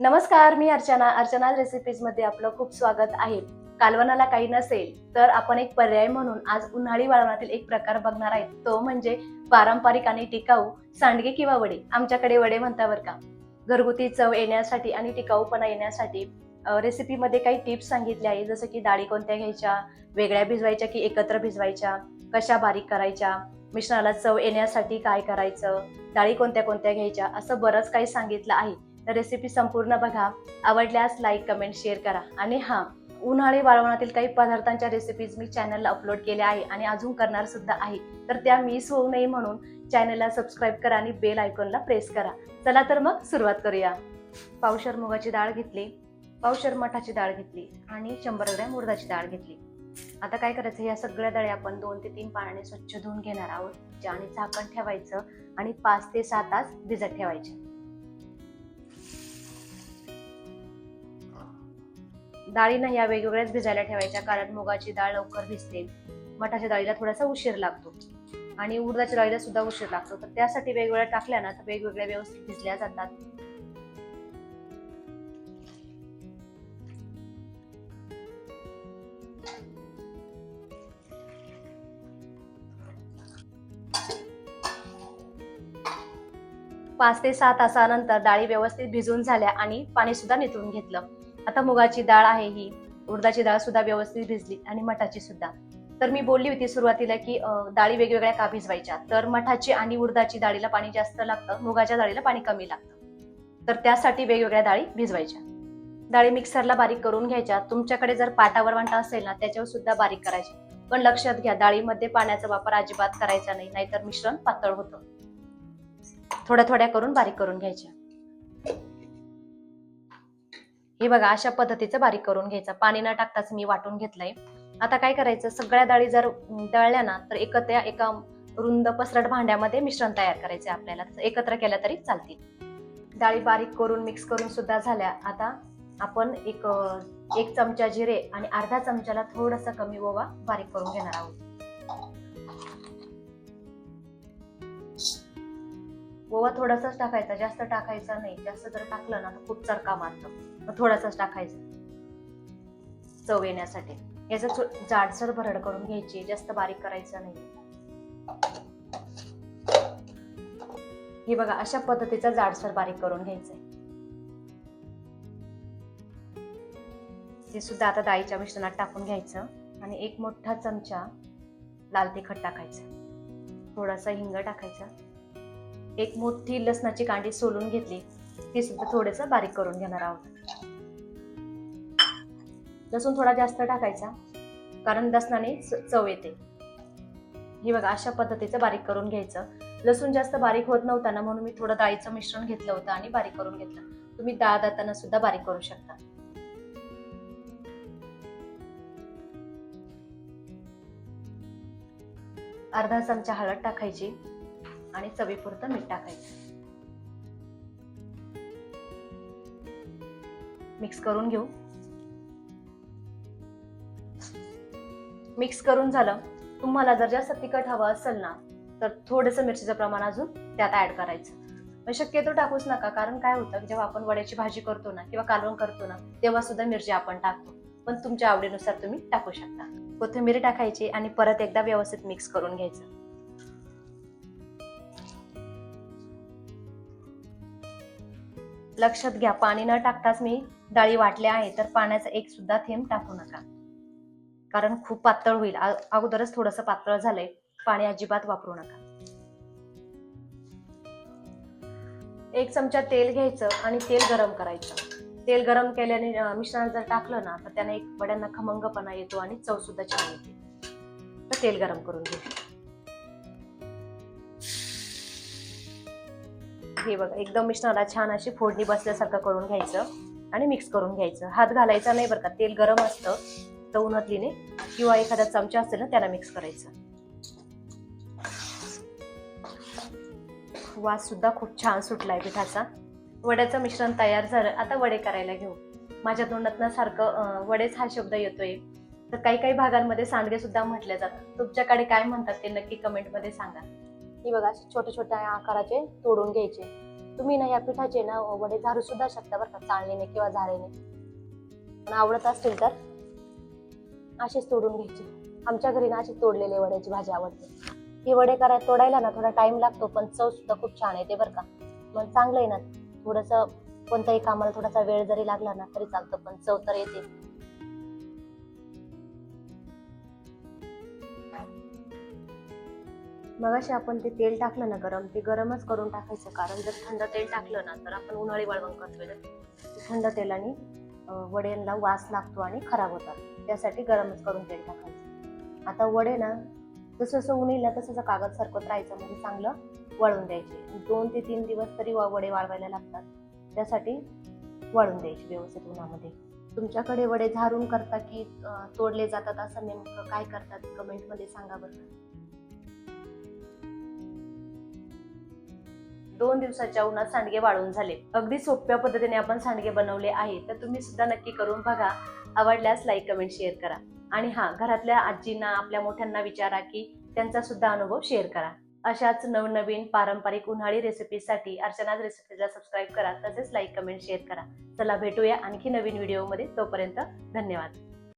नमस्कार मी अर्चना. अर्चना रेसिपीजमध्ये आपलं खूप स्वागत आहे. कालवणाला काही नसेल तर आपण एक पर्याय म्हणून आज उन्हाळी वाळवणातील एक प्रकार बघणार आहे. तो म्हणजे पारंपरिक आणि टिकाऊ सांडगे किंवा वडे. आमच्याकडे वडे म्हणता बरं का. घरगुती चव येण्यासाठी आणि टिकाऊपणा येण्यासाठी रेसिपीमध्ये काही टिप्स सांगितले आहे. जसं की डाळी कोणत्या घ्यायच्या वेगळ्या भिजवायच्या की एकत्र भिजवायच्या कशा बारीक करायच्या मिश्रणाला चव येण्यासाठी काय करायचं डाळी कोणत्या कोणत्या घ्यायच्या असं बरंच काही सांगितलं आहे. तर रेसिपी संपूर्ण बघा. आवडल्यास लाईक कमेंट शेअर करा. आणि हां उन्हाळी वाळवणातील काही पदार्थांच्या रेसिपीज मी चॅनलला अपलोड केल्या आहे आणि अजून करणार सुद्धा आहे. तर त्या मिस होऊ नये म्हणून चॅनलला सबस्क्राईब करा आणि बेल आयकॉनला प्रेस करा. चला तर मग सुरुवात करूया. पावशर मुगाची डाळ घेतली. पावशर मठाची डाळ घेतली आणि शंभर ग्रॅम उडदाची डाळ घेतली. आता काय करायचं? या सगळ्या डाळी आपण दोन ते तीन पाण्याने स्वच्छ धुवून घेणार आहोत. आणि झाकण ठेवायचं आणि पाच ते सात तास भिजत ठेवायचे. डाळींना या वेगवेगळ्याच भिजायला ठेवायच्या. कारण मुगाची डाळ लवकर भिजते. मठाच्या डाळीला थोडासा उशीर लागतो. आणि उडदाच्या डाळीला सुद्धा उशीर लागतो. तर त्यासाठी वेगवेगळ्या टाकल्या ना तर वेगवेगळ्या व्यवस्थित भिजल्या जातात. पाच ते सहा तासानंतर डाळी व्यवस्थित भिजून झाल्या आणि पाणी सुद्धा निथळून घेतलं. आता मुगाची डाळ आहे ही. उडदाची डाळ सुद्धा व्यवस्थित भिजली आणि मठाची सुद्धा. तर मी बोलली होती सुरुवातीला की डाळी वेगवेगळ्या का भिजवायच्या? तर मठाची आणि उडदाची डाळीला पाणी जास्त लागतं मुगाच्या डाळीला पाणी कमी लागतं. तर त्यासाठी वेगवेगळ्या डाळी भिजवायच्या. डाळी मिक्सरला बारीक करून घ्यायच्या. तुमच्याकडे जर पाटावर वांटा असेल ना त्याच्यावर सुद्धा बारीक करायची. पण लक्षात घ्या डाळीमध्ये पाण्याचा वापर अजिबात करायचा नाही नाहीतर मिश्रण पातळ होतं. थोड्या थोड्या करून बारीक करून घ्यायच्या. हे बघा अशा पद्धतीचं बारीक करून घ्यायचं. पाणी न टाकताच मी वाटून घेतलंय. आता काय करायचं? सगळ्या डाळी जर दळल्या ना तर एकत्र एका रुंद पसरट भांड्यामध्ये मिश्रण तयार करायचे आपल्याला. एकत्र केलं तरी चालतील. डाळी बारीक करून मिक्स करून सुद्धा झाल्या. आता आपण एक एक चमचा जिरे आणि अर्धा चमच्याला थोडासा कमी ओवा बारीक करून घेणार आहोत. ओवा थोडासाच टाकायचा जास्त टाकायचा नाही. जास्त जर टाकलं ना तर खूप चरका मारतो. मग थोडासाच टाकायचा. चव येण्यासाठी. याचं जाडसर भरड करून घ्यायची जास्त बारीक करायचं नाही. हे बघा अशा पद्धतीचा जाडसर बारीक करून घ्यायचंय. हे सुद्धा आता डाळीच्या मिश्रणात टाकून घ्यायचं आणि एक मोठा चमचा लाल तिखट टाकायचं. थोडासा हिंग टाकायचा. एक मोठी लसणाची कांडी सोलून घेतली. ती सुद्धा थोडस बारीक करून घेणार आहोत. लसूण थोडा जास्त टाकायचा कारण लसणाने चव येते. हे बघा अशा पद्धतीचं बारीक करून घ्यायचं. लसूण जास्त बारीक होत नव्हता ना म्हणून मी थोडं डाळीचं मिश्रण घेतलं होतं आणि बारीक करून घेतलं. तुम्ही डाळ दाताना सुद्धा बारीक करू शकता. अर्धा चमचा हळद टाकायची. आणि चवीपुरतं मीठ टाकायचं. मिक्स करून घेऊ. मिक्स करून झालं. तुम्हाला जर जास्त तिखट हवं असेल ना तर थोडंसं मिरचीचं प्रमाण अजून त्यात ऍड करायचं. पण शक्यतो टाकूच नका कारण काय होतं जेव्हा आपण वड्याची भाजी करतो ना किंवा कालवण करतो ना तेव्हा सुद्धा मिरची आपण टाकतो. पण तुमच्या आवडीनुसार तुम्ही टाकू शकता. कोथिंबीर टाकायची आणि परत एकदा व्यवस्थित मिक्स करून घ्यायचं. लक्षात घ्या पाणी न टाकताच मी डाळी वाटल्या आहे तर पाण्याचा एक सुद्धा थेंब टाकू नका. कारण खूप पातळ होईल. अगोदरच थोडस पातळ झालंय. पाणी अजिबात वापरू नका. एक चमचा तेल घ्यायचं आणि तेल गरम करायचं. तेल गरम केल्याने मिश्रण जर टाकलं ना तर त्याने एक वड्यांना खमंगपणा येतो आणि चव सुद्धा छान येते. तर तेल गरम करून घेऊ हे बघा एकदम मिश्रणाला छान अशी फोडणी बसल्यासारखं करून घ्यायचं आणि मिक्स करून घ्यायचं. हात घालायचा नाही बरं का तेल गरम असतं तर उन्हातलीने किंवा एखादा चमचा असेल ना त्याला मिक्स करायचं. वास सुद्धा खूप छान सुटलाय पिठाचा. वड्याचं मिश्रण तयार झालं आता वडे करायला घेऊ. माझ्या तोंडातनं सारखं वडेच हा शब्द येतोय. तर काही काही भागांमध्ये सांडगे सुद्धा म्हटले जातात. तुमच्याकडे काय म्हणतात ते नक्की कमेंटमध्ये सांगा. ही बघा असे छोट्या आकाराचे तोडून घ्यायचे. तुम्ही ना या पिठाचे ना वडे झारू सुद्धा शकता बरं का चाळणीने किंवा झारेने. पण आवडत असतील तर असेच तोडून घ्यायचे. आमच्या घरी ना असे तोडलेले वड्याची भाजी आवडते हे वडे करायला तोडायला ना थोडा टाइम लागतो पण चव सुद्धा खूप छान येते बरं का. मग चांगलं आहे ना थोडंसं कोणत्याही कामाला थोडासा वेळ जरी लागला ना तरी चालतं पण चव तर येते. मग असे आपण ते तेल टाकलं ना गरम ते गरमच करून टाकायचं. कारण जर थंड तेल टाकलं ना तर आपण उन्हाळी वाळवण करतोय थंड तेलाने वड्यांना वास लागतो आणि खराब होतात. त्यासाठी गरमच करून तेल टाकायचं. आता वडे ना जसं जसं ऊन येईल ना तसं कागद सरकत राहायचं म्हणजे चांगलं वाळून द्यायचे. दोन ते तीन दिवस तरी वा- वडे वाळवायला लागतात. त्यासाठी वाळून द्यायचे व्यवस्थित उन्हामध्ये. तुमच्याकडे वडे झारून करता की तोडले जातात? असं नेमकं काय करतात? कमेंटमध्ये सांगा बरं. दोन दिवसाच्या उन्हात सांडगे वाळून झाले. अगदी सोप्या पद्धतीने आपण सांडगे बनवले आहे तर तुम्ही सुद्धा नक्की करून बघा. आवडल्यास लाईक कमेंट शेअर करा. आणि हा घरातल्या आजींना आपल्या मोठ्यांना विचारा की त्यांचा सुद्धा अनुभव शेअर करा. अशाच नवनवीन पारंपरिक उन्हाळी रेसिपीसाठी अर्चनाज रेसिपीजला सबस्क्राईब करा. तसेच लाईक कमेंट शेअर करा. चला भेटूया आणखी नवीन व्हिडिओमध्ये तोपर्यंत धन्यवाद.